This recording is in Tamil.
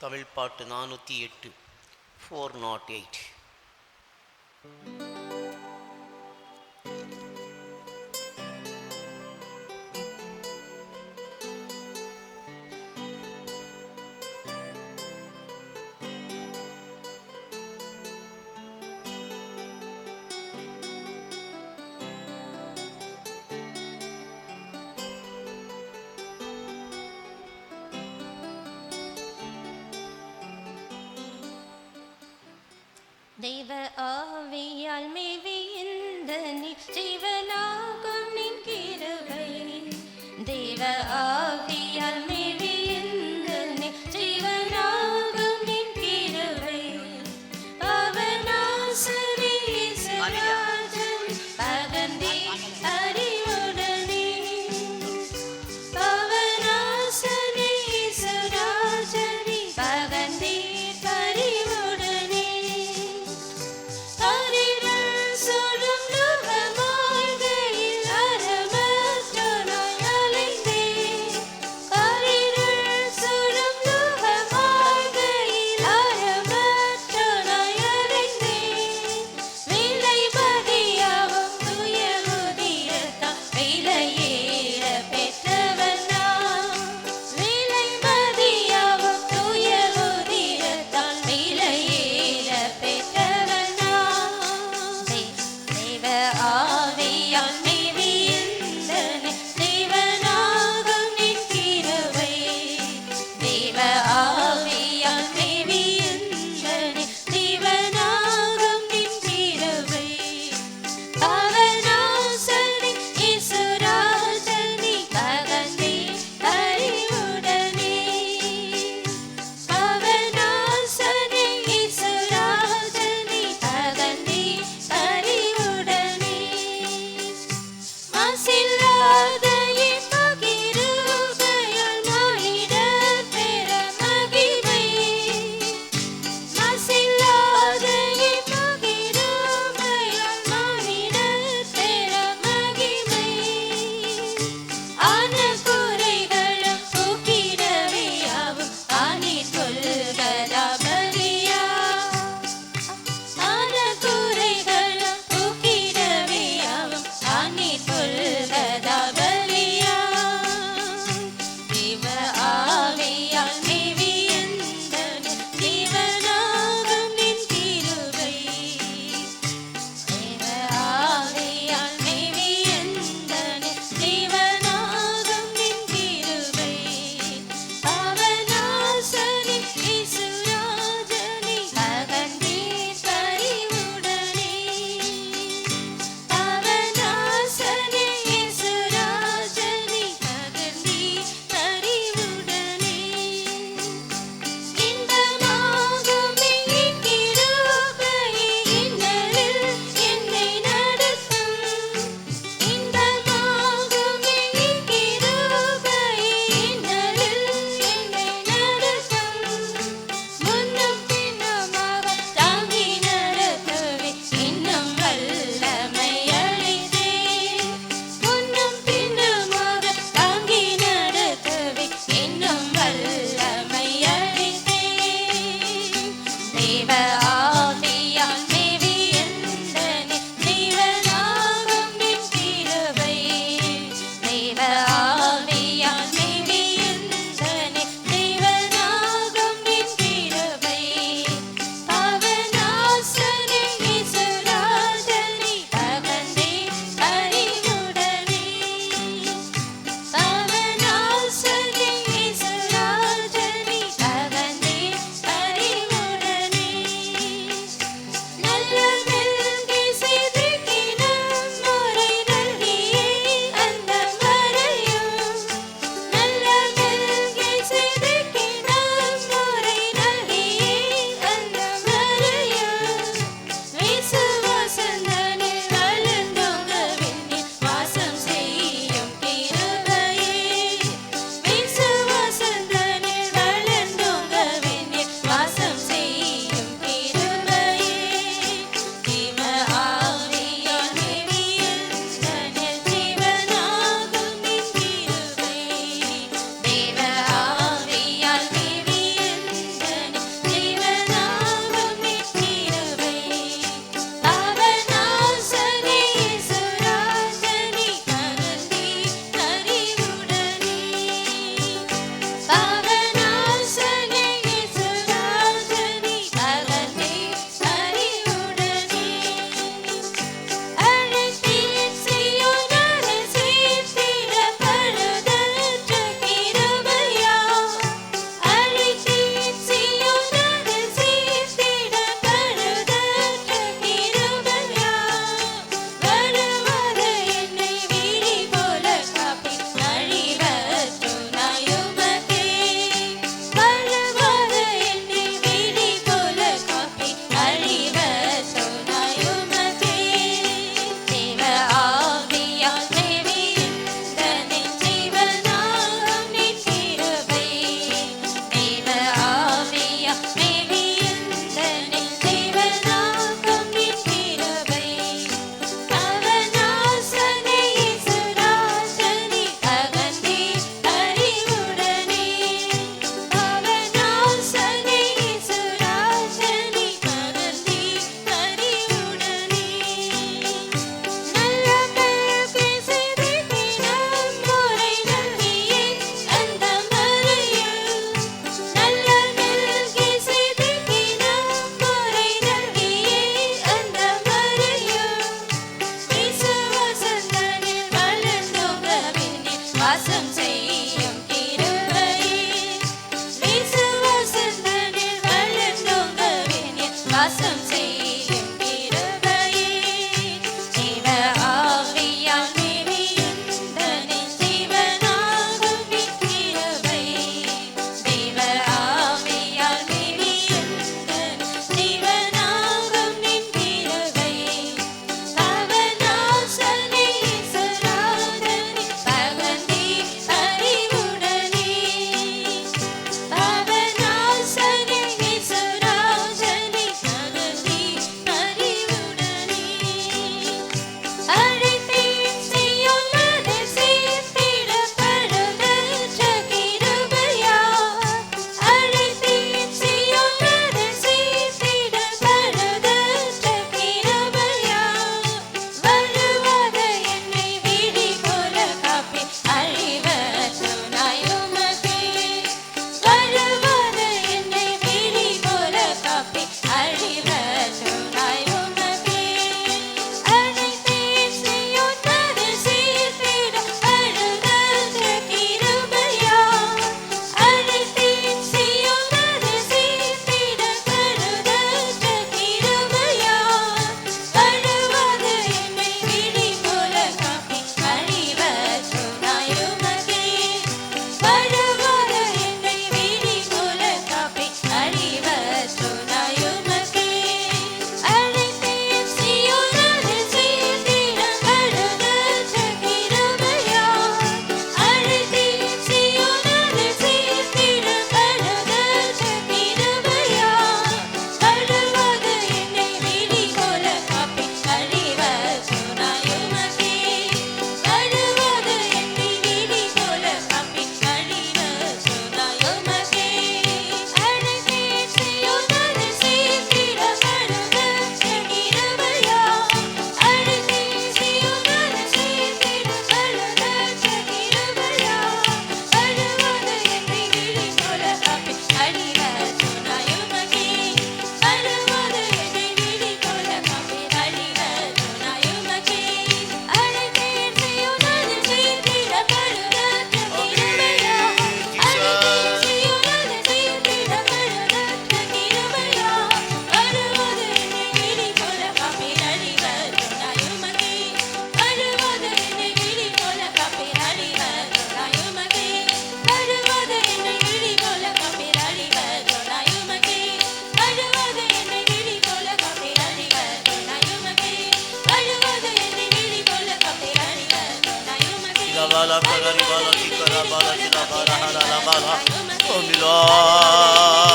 தமிழ் பாட்டு நானூற்றி எட்டு ஃபோர் நாட் எயிட் தெய்வ ஆவியால் மேவி இந்த ஜீவனாகும் நின் கிருபை. தெய்வ awesome. bala kagari bala tikara bala kila bala halala bala omila